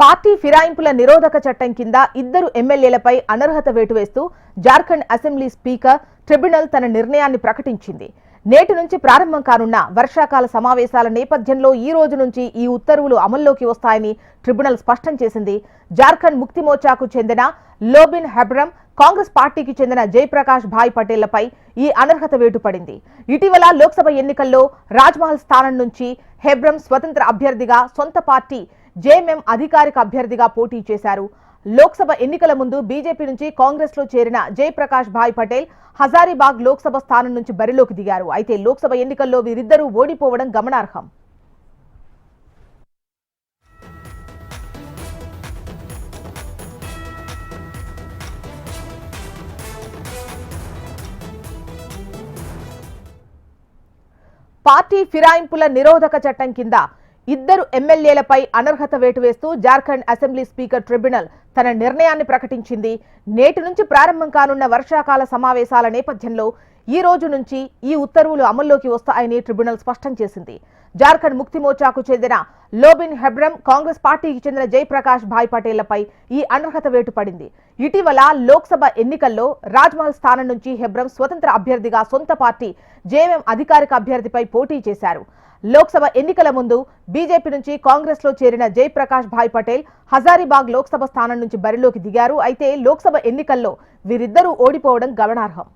Party ఫిరాయింపుల నిరోధక చట్టం కింద ఇద్దరు ఎమ్మెల్యేలపై అనర్హత వేటు వేస్తూ జార్ఖండ్ అసెంబ్లీ స్పీకర్ ట్రిబ్యునల్ తన నిర్ణయాన్ని ప్రకటించింది. నేటి నుంచి ప్రారంభం కానున్న వర్షాకాల సమావేశాల నేపథ్యంలో ఈ రోజు నుంచి ఈ ఉత్తర్వులు అమల్లోకి వస్తాయని ట్రిబ్యునల్ స్పష్టం చేసింది. జార్ఖండ్ ముక్తి మోర్చాకు చెందిన లోబిన్ హెబ్రమ్ కాంగ్రెస్ పార్టీకి చెందిన జయప్రకాష్ భాయ్ పటేళ్ళపై ఈ అనర్హత వేటు పడింది. ఇటీవల లోక్సభ ఎన్నికల్లో రాజ్మహల్ స్థానం నుంచి హెబ్రమ్ స్వతంత్ర అభ్యర్థిగా సొంత పార్టీ జేఎంఎం అధికారిక అభ్యర్థిగా పోటీ చేశారు. లోక్సభ ఎన్నికల ముందు బీజేపీ నుంచి కాంగ్రెస్లో చేరిన జయప్రకాష్ భాయ్ పటేల్ హజారీబాగ్ లోక్సభ స్థానం నుంచి బరిలోకి దిగారు. అయితే లోక్సభ ఎన్నికల్లో వీరిద్దరూ ఓడిపోవడం గమనార్హం. పార్టీ ఫిరాయింపుల నిరోధక చట్టం కింద ఇద్దరు ఎమ్మెల్యేలపై అనర్హత వేటు వేస్తూ జార్ఖండ్ అసెంబ్లీ స్పీకర్ ట్రిబ్యునల్ తన నిర్ణయాన్ని ప్రకటించింది. నేటి నుంచి ప్రారంభం కానున్న వర్షాకాల సమావేశాల నేపథ్యంలో ఈ రోజు నుంచి ఈ ఉత్తర్వులు అమల్లోకి వస్తాయని ట్రిబ్యునల్ స్పష్టం చేసింది. జార్ఖండ్ ముక్తి మోర్చాకు చెందిన లోబిన్ హెబ్రమ్ కాంగ్రెస్ పార్టీకి చెందిన జయప్రకాష్ భాయ్ పటేళ్ళపై ఈ అనర్హత వేటు పడింది ఇటీవల లోక్సభ ఎన్నికల్లో రాజ్మహల్ స్థానం నుంచి హెబ్రమ్ స్వతంత్ర అభ్యర్థిగా సొంత పార్టీ జేఎంఎం అధికారిక అభ్యర్థిపై పోటీ చేశారు. లోక్సభ ఎన్నికల ముందు బీజేపీ నుంచి కాంగ్రెస్లో చేరిన జయప్రకాష్ భాయ్ పటేల్ హజారీబాగ్ లోక్సభ స్థానం నుంచి బరిలోకి దిగారు. అయితే లోక్సభ ఎన్నికల్లో వీరిద్దరూ ఓడిపోవడం గమనార్హం.